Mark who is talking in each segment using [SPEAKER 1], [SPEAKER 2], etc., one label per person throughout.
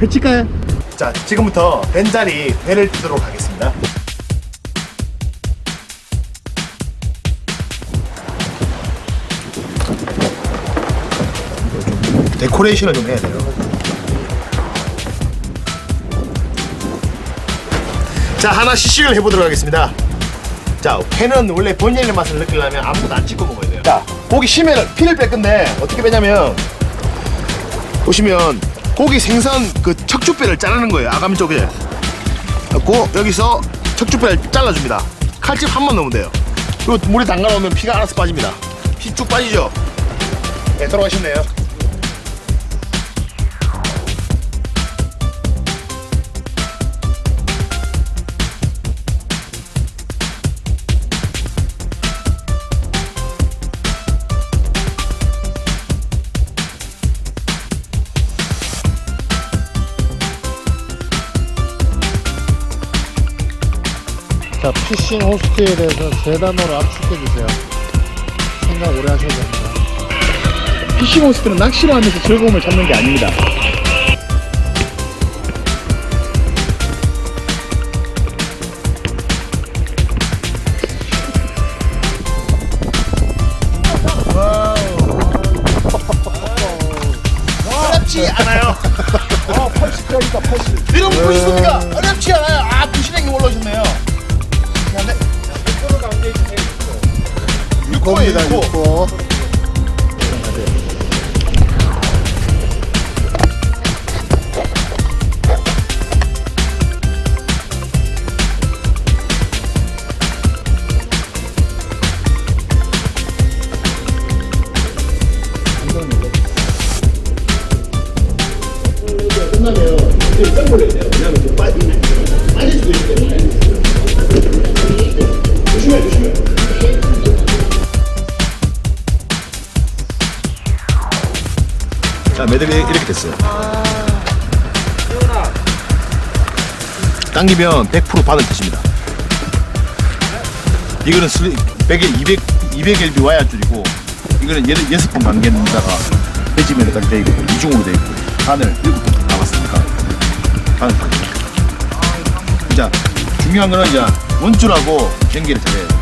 [SPEAKER 1] 배치가요?
[SPEAKER 2] 자, 지금부터 벤자리 배를 뜨도록 하겠습니다. 데코레이션을 좀 해야 돼요. 자, 하나 시식을 해보도록 하겠습니다. 자, 회는 원래 본연의 맛을 느끼려면 아무것도 안 찍고 먹어야 돼요. 자, 고기 심해를 피를 뺄 건데 어떻게 빼냐면 보시면 고기 생선 그 척추뼈를 자르는 거예요. 아가미 쪽에. 그리고 여기서 척추뼈를 잘라줍니다. 칼집 한 번 넣으면 돼요. 그리고 물에 담가 놓으면 피가 알아서 빠집니다. 피 쭉 빠지죠. 네, 돌아가셨네요.
[SPEAKER 1] 자, 피싱 호스트에 대해서 세 단어로 압축해 주세요. 생각 오래 하셔야 됩니다.
[SPEAKER 2] 피싱 호스트는 낚시로 하면서 즐거움을 찾는 게 아닙니다. 어렵지 않아요. 어, 80짜리다, 80. 이런 분 있습니까? 어렵지 않아요. 야, 네. 6호입니다, 6호.
[SPEAKER 1] 6호.
[SPEAKER 2] 끝나면 이제 짱돌려야 돼요. 왜냐면 매듭이 이렇게 됐어요. 당기면 100% 받을 뜻입니다. 이거는 슬리, 100에 200, 200LB 와이어 줄이고, 이거는 얘는 6번 만개다가 배지면까지 돼 있고, 이중으로 돼 있고, 바늘 7번 남았으니까, 바늘 다 자, 중요한 거는 이제 원줄하고 연결을 잘해야 돼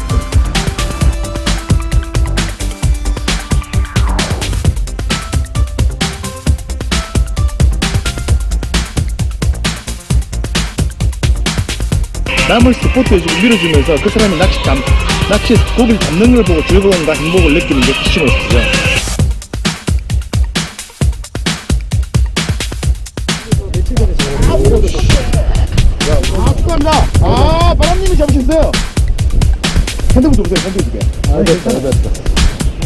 [SPEAKER 3] 스포트에 지금 밀어주면서 그 사람이 낚시 잡, 낚시 고기를 잡는 걸 보고 즐거움과 행복을 느끼는 게 피싱을 쓰죠.
[SPEAKER 2] 아. 아, 바람님이 잡으셨어요. 핸드폰 줘보세요, 핸드폰 줄게.
[SPEAKER 1] 아, 됐다, 됐다.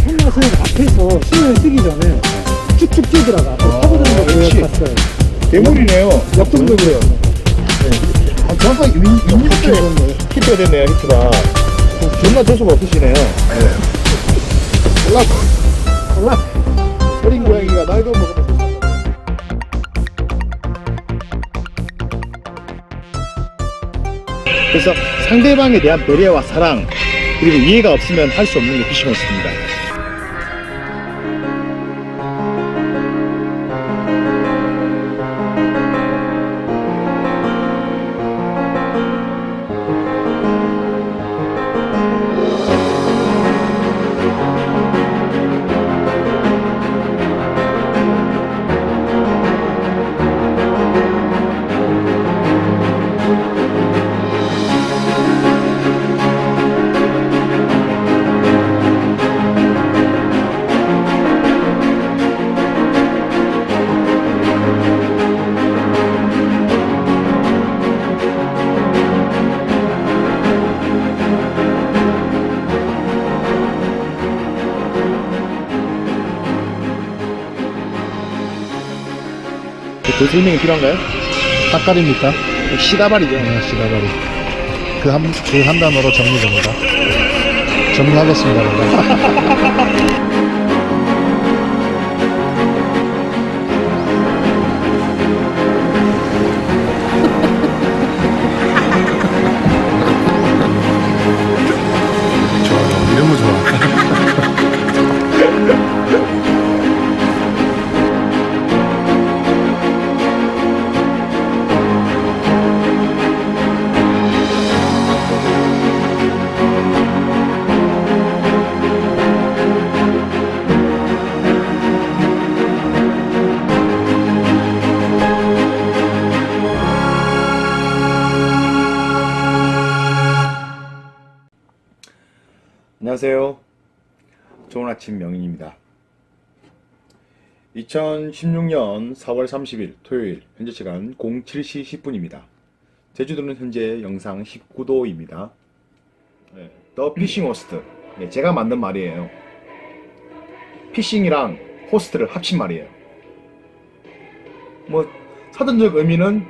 [SPEAKER 1] 한맛은 앞에서 신을 쓰기 전에 쭉쭉 뛰더라가. 앞에 타고드는 거
[SPEAKER 2] 역시.
[SPEAKER 1] 보여 봤어요.
[SPEAKER 2] 대물이네요.
[SPEAKER 1] 역동적으로요.
[SPEAKER 2] 아, 정확하게 윈, 윈 히트, 히트가 됐네요, 히트가. 존나 재수가 없으시네요. 네. 올라, 올라. 어린 고양이가 날도 먹으면서.
[SPEAKER 3] 그래서 상대방에 대한 배려와 사랑 그리고 이해가 없으면 할 수 없는 게 피싱 호스트입니다. 그 설명이 필요한가요?
[SPEAKER 1] 닭다리입니까?
[SPEAKER 3] 시다발이죠.
[SPEAKER 1] 네, 시다바리. 그 한, 그 한 단어로 정리됩니다. 정리하겠습니다,
[SPEAKER 2] 안녕하세요. 좋은 아침 명인입니다. 2016년 4월 30일 토요일 현재 시간 07시 10분입니다. 제주도는 현재 영상 19도입니다. 더 피싱 호스트. 네, 제가 만든 말이에요. 피싱이랑 호스트를 합친 말이에요. 뭐 사전적 의미는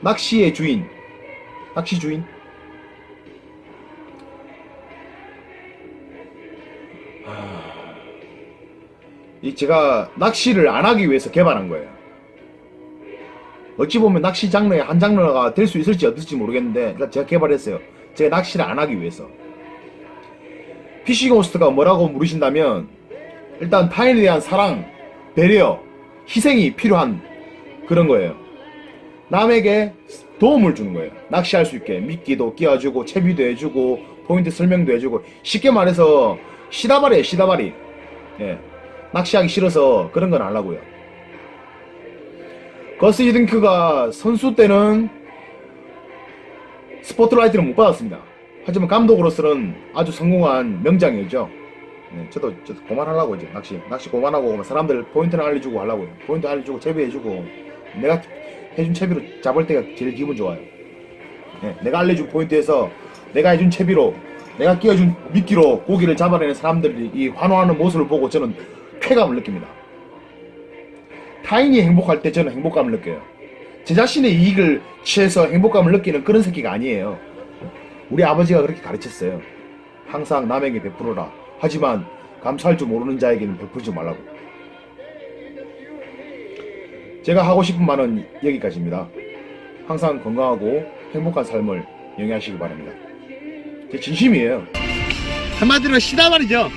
[SPEAKER 2] 낚시의 주인, 낚시 주인, 제가 낚시를 안 하기 위해서 개발한 거예요. 어찌 보면 낚시 장르의 한 장르가 될 수 있을지 없을지 모르겠는데 제가 개발했어요. 제가 낚시를 안 하기 위해서. 피싱 호스트가 뭐라고 물으신다면 일단 타인에 대한 사랑, 배려, 희생이 필요한 그런 거예요. 남에게 도움을 주는 거예요. 낚시할 수 있게 미끼도 끼워주고 채비도 해주고 포인트 설명도 해주고 쉽게 말해서 시다발이에요 시다발이. 예. 낚시하기 싫어서 그런 건 안 하고요. 거스 히든크가 선수 때는 스포트라이트를 못 받았습니다. 하지만 감독으로서는 아주 성공한 명장이죠. 네, 저도, 저도 그만하려고 이제 낚시 낚시 그만하고 사람들 포인트를 알려주고 하려고요. 포인트 알려주고 채비해주고 내가 해준 채비로 잡을 때가 제일 기분 좋아요. 네, 내가 알려준 포인트에서 내가 해준 채비로 내가 끼워준 미끼로 고기를 잡아내는 사람들이 이 환호하는 모습을 보고 저는 쾌감을 느낍니다. 타인이 행복할 때 저는 행복감을 느껴요. 제 자신의 이익을 취해서 행복감을 느끼는 그런 새끼가 아니에요. 우리 아버지가 그렇게 가르쳤어요. 항상 남에게 베풀어라. 하지만 감사할 줄 모르는 자에게는 베풀지 말라고. 제가 하고 싶은 말은 여기까지입니다. 항상 건강하고 행복한 삶을 영위하시기 바랍니다. 제 진심이에요.
[SPEAKER 4] 한마디로 시다 말이죠.